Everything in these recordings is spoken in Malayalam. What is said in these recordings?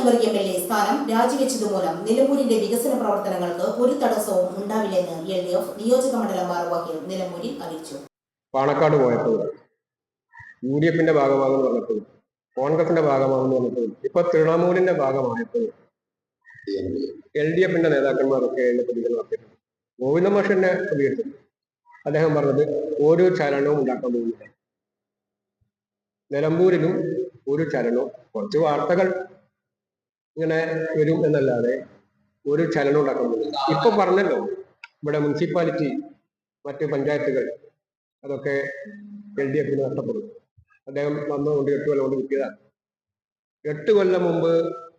എ സ്ഥാനം രാജിവെച്ചതുമൂലം നിലമ്പൂരിന്റെ വികസന പ്രവർത്തനങ്ങൾക്ക് ഒരു തടസ്സവും ഉണ്ടാവില്ലെന്ന് എൽ ഡി എഫ് നിയോജക മണ്ഡലം ഭാരവാഹികൾ നിലമ്പൂരിൽ അറിയിച്ചു. പാണക്കാട് പോയപ്പോൾ യു ഡി എഫിന്റെ ഭാഗമാകുമെന്ന് പറഞ്ഞപ്പോഴും കോൺഗ്രസിന്റെ ഭാഗമാകുമെന്ന് പറഞ്ഞപ്പോഴും ഇപ്പൊ തൃണമൂലിന്റെ ഭാഗമായപ്പോൾ എൽ ഡി എഫിന്റെ നേതാക്കന്മാരൊക്കെ എന്റെ പ്രതികരണം നടത്തിയിട്ടുണ്ട്. ഗോവിന്ദ മാഷിന്റെ പ്രതികരിച്ചു അദ്ദേഹം പറഞ്ഞത് ഒരു ചലനവും ഉണ്ടാക്കാൻ പോകുന്നില്ല. നിലമ്പൂരിലും ഒരു ചലനവും കുറച്ച് വാർത്തകൾ ഇങ്ങനെ വരും എന്നല്ലാതെ ഒരു ചലനം ഉണ്ടാക്കുന്നില്ല ഇപ്പൊ പറഞ്ഞല്ലോ ഇവിടെ മുനിസിപ്പാലിറ്റി മറ്റ് പഞ്ചായത്തുകൾ അതൊക്കെ എൽ ഡി എഫിന് നഷ്ടപ്പെടും. അദ്ദേഹം വന്നുകൊണ്ട് എട്ട് കൊല്ലം കൊണ്ട് കിട്ടിയതാണ്. എട്ട് കൊല്ലം മുമ്പ്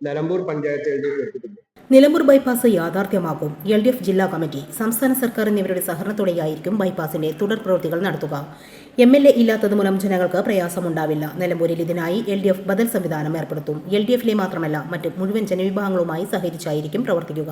Nilambur panchayat L D F എടുത്തിട്ടുണ്ട് നിലമ്പൂർ ബൈപ്പാസ് യാഥാർത്ഥ്യമാകും എൽ ഡി എഫ് ജില്ലാ കമ്മിറ്റി സംസ്ഥാന സർക്കാർ എന്നിവരുടെ സഹകരണത്തോടെയായിരിക്കും ബൈപ്പാസിന്റെ തുടർ പ്രവൃത്തികൾ നടത്തുക. എം എൽ എ ഇല്ലാത്തത് മൂലം ജനങ്ങൾക്ക് പ്രയാസമുണ്ടാവില്ല. നിലമ്പൂരിൽ ഇതിനായി എൽ ഡി എഫ് ബദൽ സംവിധാനം ഏർപ്പെടുത്തും. എൽ ഡി എഫിലെ മാത്രമല്ല മറ്റ് മുഴുവൻ ജനവിഭാഗങ്ങളുമായി സഹകരിച്ചായിരിക്കും പ്രവർത്തിക്കുക.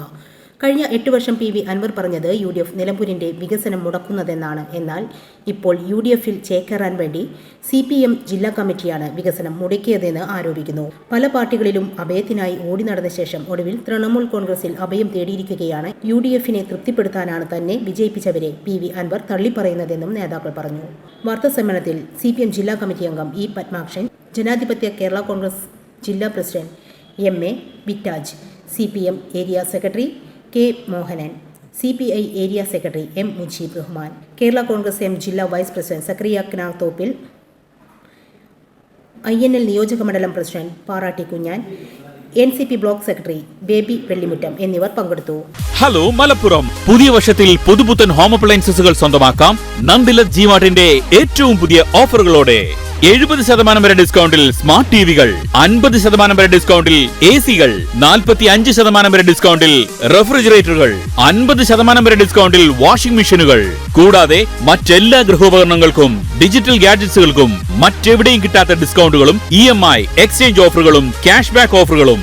കഴിഞ്ഞ എട്ട് വർഷം പി വി അൻവർ പറഞ്ഞത് യു ഡി എഫ് നിലമ്പൂരിന്റെ വികസനം മുടക്കുന്നതെന്നാണ്. എന്നാൽ ഇപ്പോൾ യു ഡി എഫിൽ ചേക്കേറാൻ വേണ്ടി സി പി എം ജില്ലാ കമ്മിറ്റിയാണ് വികസനം മുടക്കിയതെന്ന് ആരോപിക്കുന്നു. പല പാർട്ടികളിലും അഭയത്തിനായി ഓടി നടന്ന ശേഷം ഒടുവിൽ തൃണമൂൽ കോൺഗ്രസിൽ അഭയം തേടിയിരിക്കുകയാണ്. യു ഡി എഫിനെ തൃപ്തിപ്പെടുത്താനാണ് തന്നെ വിജയിപ്പിച്ചവരെ പി വി അൻവർ തള്ളിപ്പറയുന്നതെന്നും നേതാക്കൾ പറഞ്ഞു. വാർത്താസമ്മേളനത്തിൽ സി പി എം ജില്ലാ കമ്മിറ്റി അംഗം ഇ പത്മാക്ഷൻ ജനാധിപത്യ കേരള കോൺഗ്രസ് ജില്ലാ president M A വിറ്റാജ് C P M area secretary K Mohanan C P I area secretary M Mujeeb Rahman Kerala Congress M ജില്ലാ വൈസ് പ്രസിഡന്റ് സക്രിയ ക്നാത്തോപ്പിൽ ഐ എൻ എൽ നിയോജക മണ്ഡലം president Paratti Kunjan N C P block secretary Baby Vellimuttam എന്നിവർ പങ്കെടുത്തു. ഹലോ മലപ്പുറം. പുതിയ വർഷത്തിൽ പുതുപുത്തൻ ഹോം അപ്ലയൻസുകൾ സ്വന്തമാക്കാം. നന്ദിലത് ജിമാർട്ടിന്റെ ഏറ്റവും പുതിയ ഓഫറുകളോടെ. എഴുപത് ശതമാനം വരെ ഡിസ്കൗണ്ടിൽ സ്മാർട്ട് ടിവികൾ അൻപത് ശതമാനം വരെ ഡിസ്കൗണ്ടിൽ എ സികൾ നാൽപ്പത്തി അഞ്ച് ശതമാനം വരെ ഡിസ്കൗണ്ടിൽ റെഫ്രിജറേറ്ററുകൾ അൻപത് ശതമാനം വരെ ഡിസ്കൗണ്ടിൽ വാഷിംഗ് മെഷീനുകൾ. കൂടാതെ മറ്റെല്ലാ ഗൃഹോപകരണങ്ങൾക്കും ഡിജിറ്റൽ ഗാഡ്ജറ്റ്സുകൾക്കും മറ്റെവിടെയും കിട്ടാത്ത ഡിസ്കൗണ്ടുകളും ഇ എം ഐ എക്സ്ചേഞ്ച് ഓഫറുകളും ക്യാഷ് ബാക്ക് ഓഫറുകളും